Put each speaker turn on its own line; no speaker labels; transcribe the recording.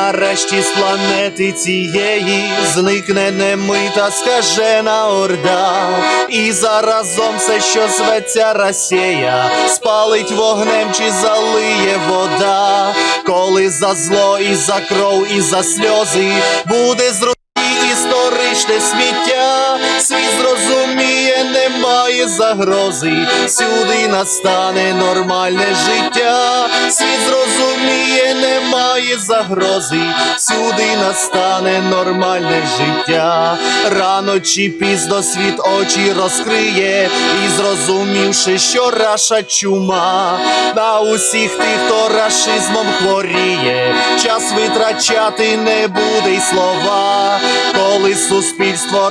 нарешті з планети цієї зникне немита скажена орда, і заразом все, що зветься Росія, спалить вогнем чи залиє вода, коли за зло і за кров, і за сльози буде з Росії історичне сміття, світ зрозуміє, немає загрози, сюди настане нормальне життя, світ зрозуміє, немає загрози, сюди настане нормальне життя, рано чи пізно світ очі розкриє, і зрозумівши, що раша чума, на усіх тих, хто рашизмом хворіє, час витрачати не буде й слова, коли суспільство